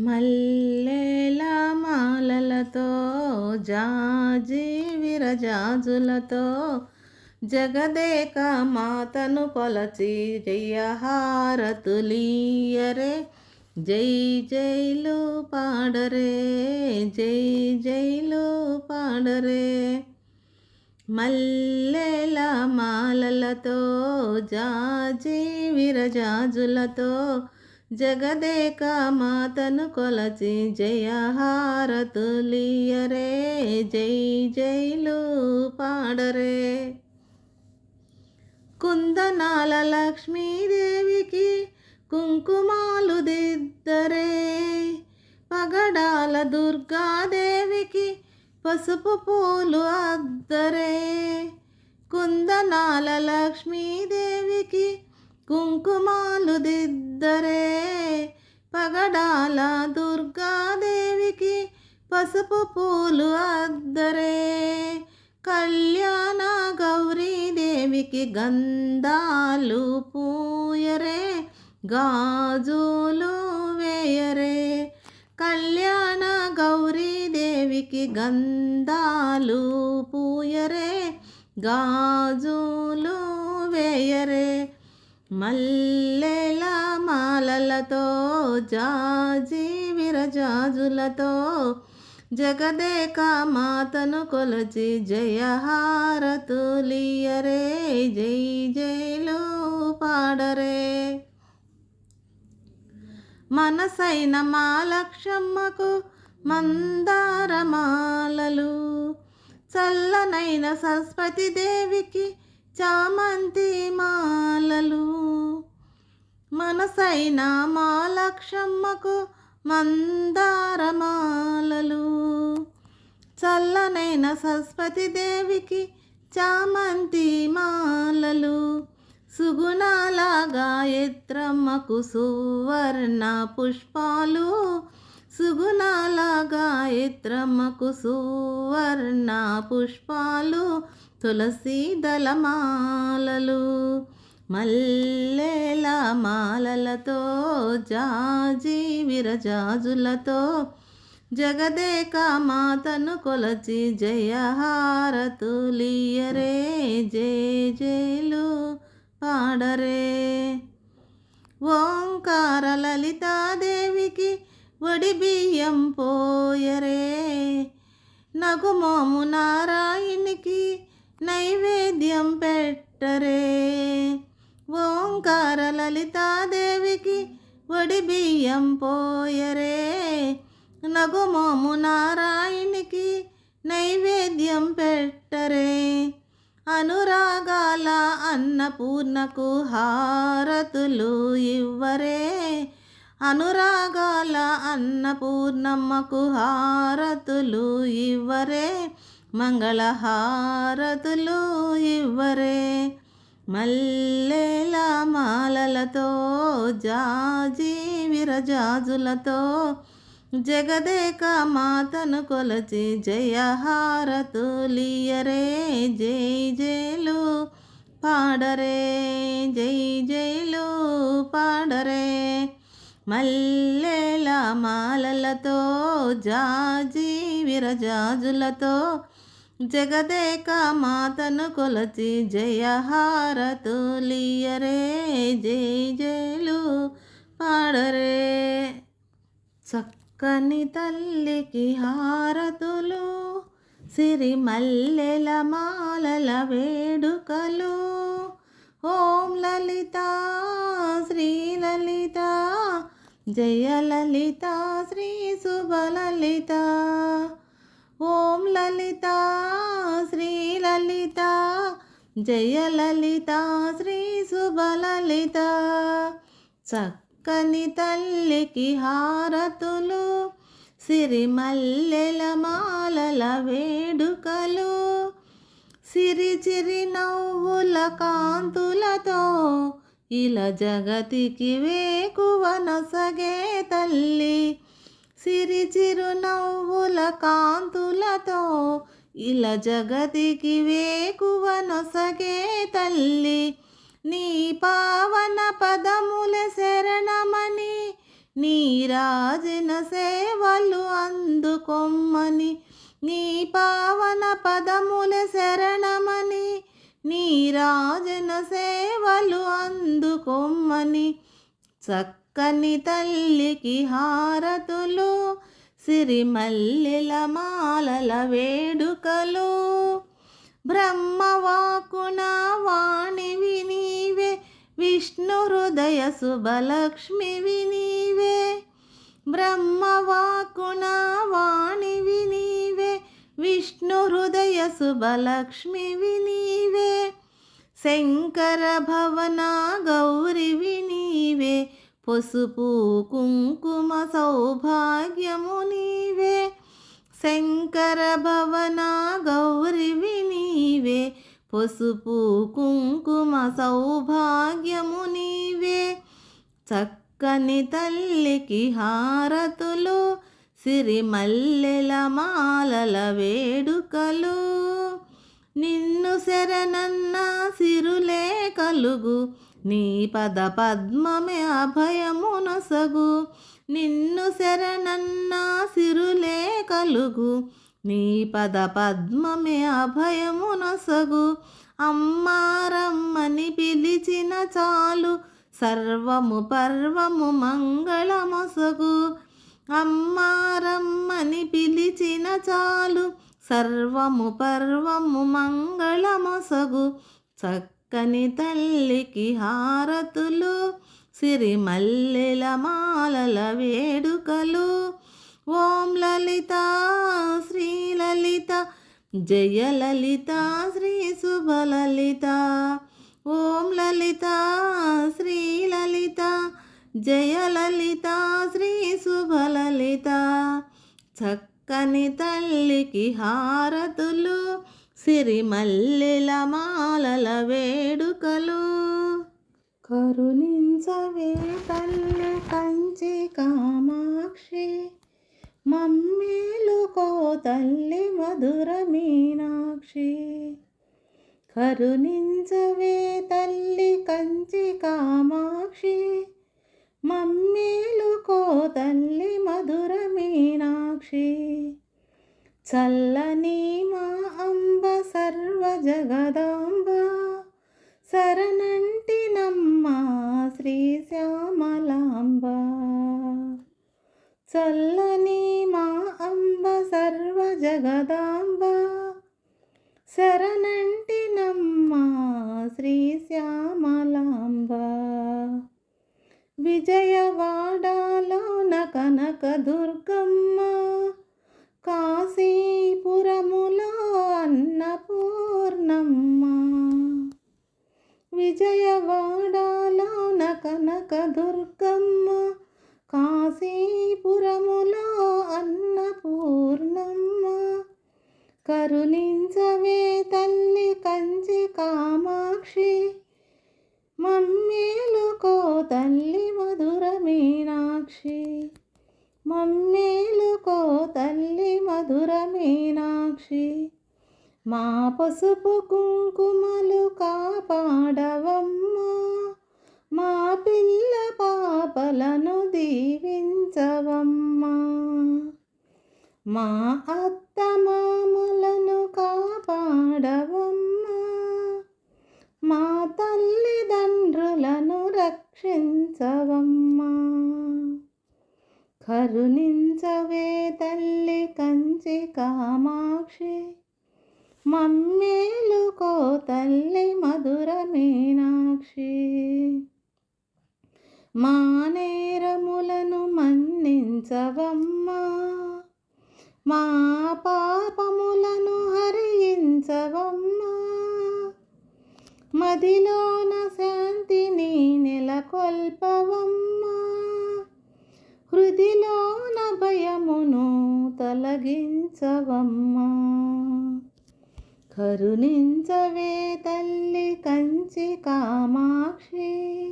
మల్లెల మాలలతో జాజి విరజాజులతో జగదేక మాతను కొలచి జయహారతులీయరే. జై జైలు పాడరే జై జైలు పాడరే. మల్లెల మాలలతో జాజి విరజాజులతో జగదేక మాతను కొలచి జయహారతులియరే జై జైలు పాడరే. కుందనాల లక్ష్మీదేవికి కుంకుమాలు దిద్దరే. పగడాల దుర్గాదేవికి పసుపు పూలు అద్దరే. కుందనాల లక్ష్మీదేవికి కుంకుమాలు దిద్దరే పగడాల దుర్గాదేవికి పసుపు పూలు అద్దరే. కళ్యాణ గౌరీదేవికి గంధాలు పూయరే గాజులు వేయరే. కళ్యాణ గౌరీదేవికి గంధాలు పూయరే గాజులు వేయరే. మల్లెల మాలలతో జాజి విరజాజులతో జగదేక మాతను కొలచి జయహారతులియరే జై జైలు పాడరే. మనసైన మాలక్షమ్మకు మందారమాలలు చల్లనైన సరస్వతి దేవికి చామంతి మాలలు. మనసైన మాలక్షమ్మకు మందారమాలలు. చల్లనైన సరస్వతి దేవికి చామంతి మాలలు. సుగుణాల గాయత్రమ్మకు సువర్ణ పుష్పాలు. సుగుణాల గాయత్రమ్మకు సువర్ణ పుష్పాలు తులసి దళమాలలు మల్లెల మాలలతో జాజి విరజాజులతో జగదేక మాతను కొలచి జయహారతులియరే జే జేలు పాడరే. ఓంకార లలితాదేవికి వడిబియ్యం పోయరే. నగుమోము నారాయణికి నైవేద్యం పెట్టరే. ఓంకార లలితాదేవికి వడి బియ్యం పోయరే. నగుమోము నారాయణికి నైవేద్యం పెట్టరే. అనురాగాల అన్నపూర్ణకు హారతులు ఇవ్వరే. అనురాగాల అన్నపూర్ణమ్మకు హారతులు ఇవ్వరే మంగళహారతులు ఇవ్వరే. మల్లెల మాలలతో జాజి విరజాజులతో జగదేక మాతను కొలచి జయహారతులియరే. జై జైలు పాడరే జై జైలు పాడరే. మల్లెల మాలలతో జాజి విరజాజులతో జగదేక మాతను కొలచి జయహారతులియరే జై జయలు పాడరే. చక్కని తల్లికి హారతులు సిరి మల్లెల మాలల వేడుకలు. ఓం లలిత శ్రీ లలిత జయలలిత శ్రీ శుభలలిత ఓం లలిత శ్రీ లలిత. జయలలిత శ్రీ శుభలలిత చక్కని తల్లికి హారతులు సిరిమల్లెల మాలల వేడుకలు సిరి చిరి నవ్వుల కాంతులతో ఇలా జగతికి వేకువనొసగే తల్లి. సిరి చిరు నవ్వుల కాంతులతో ఇలా జగతికి వేకువనసగే తల్లి. నీ పావన పదముల శరణమని నీరాజన సేవలు అందుకొమ్మని నీ పావన పదముల శరణమని నీరాజన సేవలు అందుకొమ్మని చక్కని తల్లికి హారతులు సిరిమల్లెల మాలల వేడుకలు. బ్రహ్మవాకున వాణివి నీవే విష్ణు హృదయ శుభలక్ష్మి వినీవే. బ్రహ్మవాకున వాణి వినీ విష్ణు హృదయ శుభలక్ష్మి వినీవే. శంకర భవన గౌరి వినీవే. పసుపు కుంకుమ సౌభాగ్యము నీవే. శంకర భవన గౌరి వినీవే. పసుపు కుంకుమ సౌభాగ్యము నీవే. చక్కని తల్లికి హారతులు సిరిమల్లెల మాలల వేడుకలు. నిన్ను శరణన్న సిరులే కలుగు. నీ పద పద్మమే అభయమునసగు నిన్ను శరణన్న సిరులే కలుగు. నీ పద పద్మమే అభయమునసగు అమ్మారమ్మని పిలిచిన చాలు. సర్వము పర్వము మంగళమొసగు. అమ్మారమ్మని పిలిచిన చాలు. సర్వము పర్వము మంగళమొసగు. చక్కని తల్లికి హారతులు. సిరిమల్లెల మాలల వేడుకలు. ఓం లలిత శ్రీలలిత జయలలిత శ్రీ శుభలలిత ఓం లలిత శ్రీలలిత జయలలిత శ్రీ శుభలలిత చక్కని తల్లికి హారతులు సిరిమల్లెల మాలల వేడుకలు. కరుణించవే తల్లి కంచి కామాక్షి మమ్మేలుకో తల్లి మధుర మీనాక్షి. కరుణించవే తల్లి కంచి కామాక్షి మమ్మేలుకో తల్లి మధుర మీనాక్షి. చల్లని మా అంబ సర్వ జగదాంబ. శరణంటి నమ్మ శ్రీ శ్యామలాంబ. చల్లని మా అంబ సర్వ జగదాంబ. శరణంటి నమ్మ శ్రీ శ్యామలాంబ. విజయవాడలోన కనక దుర్గమ్మ కాశీపురములో అన్నపూర్ణమ్మ. విజయవాడలోన కనక దుర్గమ్మ కాశీపురములో అన్నపూర్ణమ్మ. కరుణించవే తల్లి కంచి కామాక్షి మమ్మేలుకో తల్లి మధుర మీనాక్షి. మమ్మేలుకో తల్లి మధుర మీనాక్షి. మా పసుపు కుంకుమలు కాపాడవమ్మా. మా పిల్ల పాపలను దీవించవమ్మా. మా అత్త మామలను కాపాడవమ్మా మా తల్లిదండ్రులను రక్షించవమ్మా కరుణించవే తల్లి కంచి కామాక్షి. మమ్మేలుకో తల్లి మధుర మీనాక్షి. మా నేరములను మన్నించవమ్మా. మా పాపములను హరించవమ్మా. మదిలోన శాంతిని నెలకొల్పవమ్మా. హృదిలోన భయమును తొలగించవమ్మా. కరుణించవే తల్లి కంచి కామాక్షి.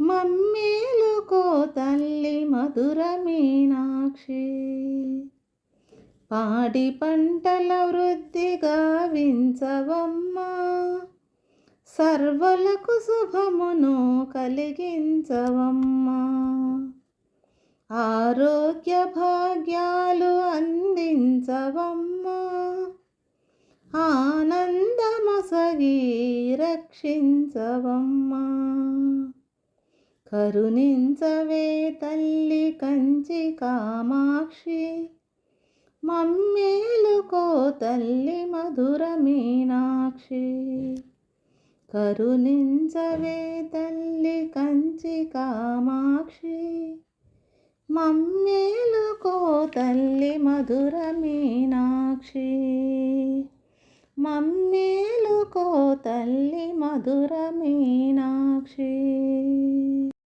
మమ్మేలుకో తల్లి మధుర మీనాక్షి. పాడి పంటల వృద్ధి గావించవమ్మా సర్వలకు శుభమును కలిగించవమ్మా. ఆరోగ్య భాగ్యాలు అందించవమ్మా. ఆనందమసగి రక్షించవమ్మా. కరుణించవే తల్లి కంచి కామాక్షి. మమ్మేలుకో తల్లి మధుర మీనాక్షి. కరుణించవే తల్లి కంచి కామాక్షి. మమ్మేలుకో తల్లి మధుర మీనాక్షి. మమ్మేలుకో తల్లి మధుర మీనాక్షి.